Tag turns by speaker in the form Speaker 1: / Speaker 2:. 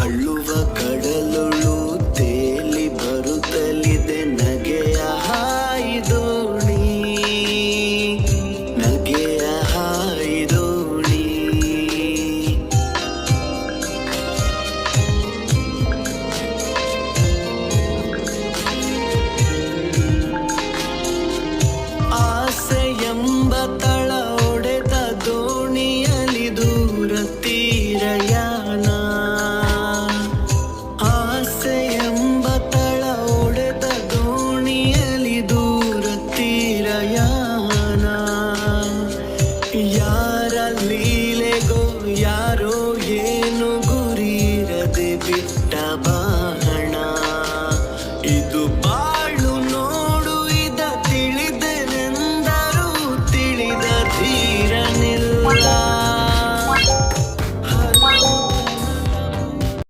Speaker 1: அழுவ ಯಾರ ಲೀಲೆಗೋ ಯಾರೋ ಏನು ಗುರಿ ಗುರಿರದೆ ಬಿಟ್ಟ ಬಾಣ. ಇದು ಬಾಳು ನೋ